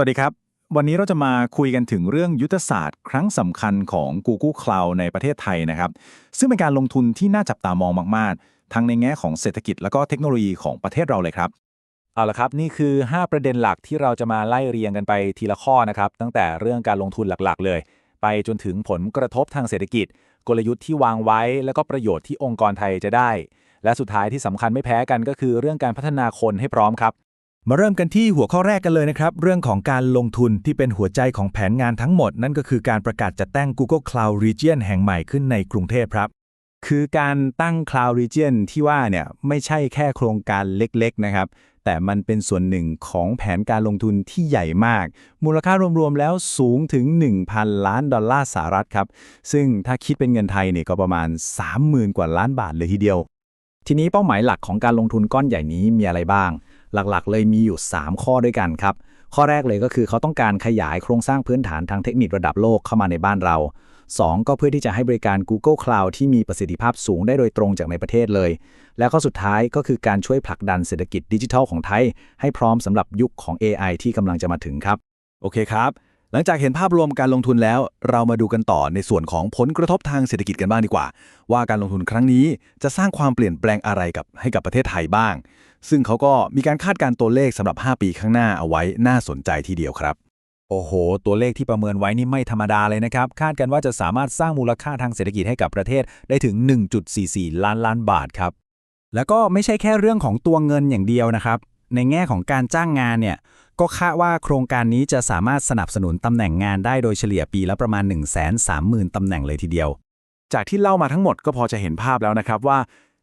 วัสดีครับ วันนี้เราจะมาคุยกันถึงเรื่องยุทธศาสตร์ ครั้งสำคัญของ Google Cloud ในประเทศไทยนะครับ ซึ่งเป็นการลงทุนที่น่าจับตามองมาก ๆ ทั้งในแง่ของเศรษฐกิจแล้วก็เทคโนโลยีของประเทศเราเลยครับ เอาละครับนี่คือ 5 ประเด็นหลักที่เราจะมาไล่เรียงกันไปทีละข้อนะครับ ตั้งแต่เรื่องการลงทุนหลักๆ เลย ไปจนถึงผลกระทบทางเศรษฐกิจ กลยุทธ์ที่วางไว้ แล้วก็ประโยชน์ที่องค์กรไทยจะได้ และสุดท้ายที่สำคัญไม่แพ้กันก็คือเรื่องการพัฒนาคนให้พร้อมครับ มาเริ่มกันที่หัวข้อแรกกันเลยนะครับ เรื่องของการลงทุนที่เป็นหัวใจของแผนงานทั้งหมด นั่นก็คือการประกาศจัดตั้ง Google Cloud Region แห่งใหม่ขึ้นในกรุงเทพครับ คือการตั้ง Cloud Region ที่ว่าเนี่ยไม่ใช่แค่โครงการเล็กๆนะครับ แต่มันเป็นส่วนหนึ่งของแผนการลงทุนที่ใหญ่มาก มูลค่ารวมๆแล้วสูงถึง 1,000 ล้านดอลลาร์สหรัฐครับ ซึ่งถ้าคิดเป็นเงินไทยเนี่ยก็ประมาณ 30,000 กว่าล้านบาทเลยทีเดียว ทีนี้เป้าหมายหลักของการลงทุนก้อนใหญ่นี้มีอะไรบ้าง หลักๆ เลยมีอยู่ 3 ข้อด้วยกันครับ ข้อแรกเลยก็คือเขาต้องการขยายโครงสร้างพื้นฐานทางเทคนิคระดับโลกเข้ามาในบ้านเรา 2 ก็เพื่อที่จะให้บริการ Google Cloud ที่มีประสิทธิภาพสูงได้โดยตรงจากในประเทศเลย และข้อสุดท้ายก็คือการช่วยผลักดันเศรษฐกิจดิจิทัลของไทย ให้พร้อมสำหรับยุคของ AI ที่กำลังจะมาถึงครับ โอเคครับ หลังจากเห็นภาพรวมการลงทุนแล้ว เรามาดูกันต่อในส่วนของผลกระทบทางเศรษฐกิจกันบ้างดีกว่า ว่าการลงทุนครั้งนี้จะสร้างความเปลี่ยนแปลงอะไรกับให้กับประเทศไทยบ้าง ซึ่งเขาก็มีการคาดการณ์ตัวเลขสำหรับ 5 ปีข้างหน้าเอาไว้น่าสนใจทีเดียวครับ โอ้โห ตัวเลขที่ประเมินไว้นี่ไม่ธรรมดาเลยนะครับ คาดกันว่าจะสามารถสร้างมูลค่าทางเศรษฐกิจให้กับประเทศได้ถึง 1.44 ล้านล้านบาทครับแล้วก็ไม่ใช่แค่เรื่องของตัวเงินอย่างเดียวนะครับในแง่ของการจ้างงานเนี่ย ก็คาดว่าโครงการนี้จะสามารถสนับสนุนตำแหน่งงานได้โดยเฉลี่ยปีละประมาณ 130,000ตำแหน่งเลยทีเดียว จากที่เล่ามาทั้งหมดก็พอจะเห็นภาพแล้วนะครับว่า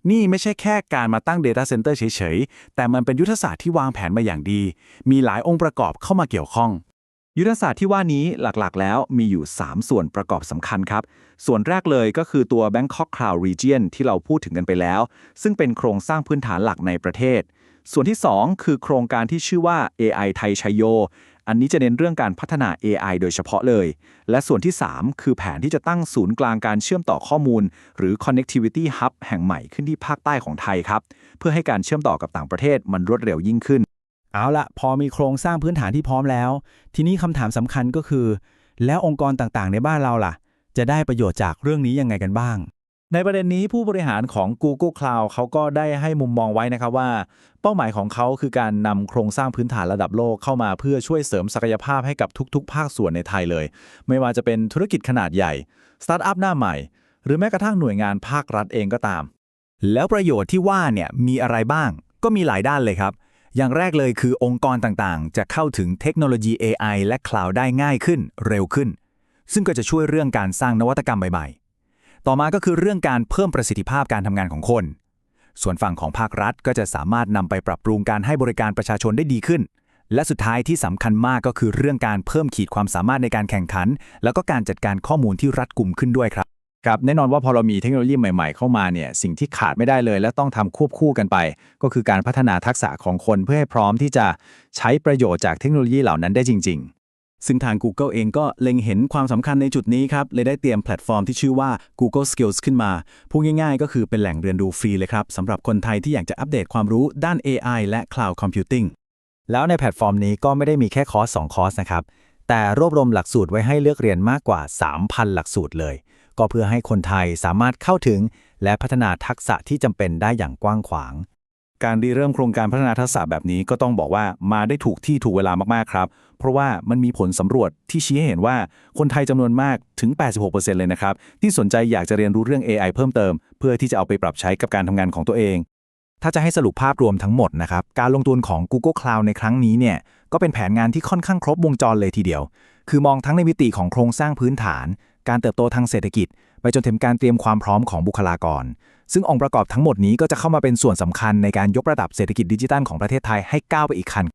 นี่ไม่ใช่แค่การมาตั้ง Data Center เฉยๆ แต่มันเป็นยุทธศาสตร์ที่วางแผนมาอย่างดี มีหลายองค์ประกอบเข้ามาเกี่ยวข้อง ยุทธศาสตร์ที่ว่านี้หลักๆ แล้วมีอยู่ 3 ส่วนประกอบสำคัญครับ ส่วนแรกเลยก็คือตัว Bangkok Cloud Region ที่เราพูดถึงกันไปแล้ว ซึ่งเป็นโครงสร้างพื้นฐานหลักในประเทศ ส่วนที่ 2 คือโครงการที่ชื่อว่า AI ไทยชัยโย อันนี้จะเน้นเรื่องการพัฒนา AI โดยเฉพาะเลย และส่วนที่ 3 คือแผนที่จะตั้งศูนย์กลางการเชื่อมต่อข้อมูล หรือ Connectivity Hub แห่งใหม่ขึ้นที่ภาคใต้ของไทยครับ เพื่อให้การเชื่อมต่อกับต่างประเทศมันรวดเร็วยิ่งขึ้น เอาละพอมีโครงสร้างพื้นฐานที่พร้อมแล้ว ทีนี้คำถามสำคัญก็คือ แล้วองค์กรต่างๆ ในบ้านเราล่ะ จะได้ประโยชน์จากเรื่องนี้ยังไงกันบ้าง ในประเด็นนี้ผู้บริหารของ Google Cloud เขาก็ได้ให้มุมมองไว้นะครับว่า เป้าหมายของเขาคือการนำโครงสร้างพื้นฐานระดับโลกเข้ามาเพื่อช่วยเสริมศักยภาพให้กับทุกๆ ภาคส่วนในไทยเลย ไม่ว่าจะเป็นธุรกิจขนาดใหญ่สตาร์ทอัพหน้าใหม่ หรือแม้กระทั่งหน่วยงานภาครัฐเองก็ตาม แล้วประโยชน์ที่ว่าเนี่ยมีอะไรบ้าง ก็มีหลายด้านเลยครับ อย่างแรกเลยคือองค์กรต่างๆ จะเข้าถึงเทคโนโลยี AI และ Cloud ได้ง่ายขึ้น เร็วขึ้น ซึ่งก็จะช่วยเรื่องการสร้างนวัตกรรมใหม่ๆ ต่อมาก็คือเรื่องการเพิ่มประสิทธิภาพการทำงานของคน ส่วนฝั่งของภาครัฐก็จะสามารถนำไปปรับปรุงการให้บริการประชาชนได้ดีขึ้น และสุดท้ายที่สำคัญมากก็คือเรื่องการเพิ่มขีดความสามารถในการแข่งขัน แล้วก็การจัดการข้อมูลที่รัดกุมขึ้นด้วยครับครับแน่นอนว่าพอเรามีเทคโนโลยีใหม่ๆเข้ามาเนี่ยสิ่งที่ขาดไม่ได้เลย และต้องทำควบคู่กันไป ก็คือการพัฒนาทักษะของคนเพื่อให้พร้อมที่จะใช้ประโยชน์จากเทคโนโลยีเหล่านั้นได้จริง ๆ ซึ่งทาง Google เองก็เล็งเห็นความสำคัญในจุดนี้ครับ เลยได้เตรียมแพลตฟอร์มที่ชื่อว่า Google Skills ขึ้นมา พูดง่ายๆ ก็คือเป็นแหล่งเรียนรู้ฟรีเลยครับสำหรับคนไทยที่อยากจะอัปเดตความรู้ด้าน AI และ Cloud Computing แล้วในแพลตฟอร์มนี้ก็ไม่ได้มีแค่คอร์ส2คอร์สนะครับ แต่รวบรวมหลักสูตรไว้ให้เลือกเรียนมากกว่า 3,000 หลักสูตรเลย ก็เพื่อให้คนไทยสามารถเข้าถึง และพัฒนาทักษะที่จำเป็นได้อย่างกว้างขวาง การรีเริ่มโครงการพัฒนาทักษะแบบนี้ก็ต้องบอกว่ามาได้ถูกที่ถูกเวลามากๆครับ เพราะว่ามันมีผลสำรวจที่ชี้ให้เห็นว่าคนไทยจำนวนมากถึง 86%เลยนะครับ ที่สนใจอยากจะเรียนรู้เรื่อง AI เพิ่มเติม เพื่อที่จะเอาไปปรับใช้กับการทำงานของตัวเอง ถ้าจะให้สรุปภาพรวมทั้งหมดนะครับ การลงทุนของ Google Cloud ในครั้งนี้เนี่ยก็เป็นแผนงานที่ค่อนข้างครบวงจรเลยทีเดียว คือมองทั้งในมิติของโครงสร้างพื้นฐาน การเติบโตทางเศรษฐกิจ ไปจนถึงการเตรียมความพร้อมของบุคลากร ซึ่งองค์ประกอบทั้งหมดนี้ก็จะเข้ามาเป็นส่วนสำคัญในการยกระดับเศรษฐกิจดิจิทัลของประเทศไทยให้ก้าวไปอีกขั้น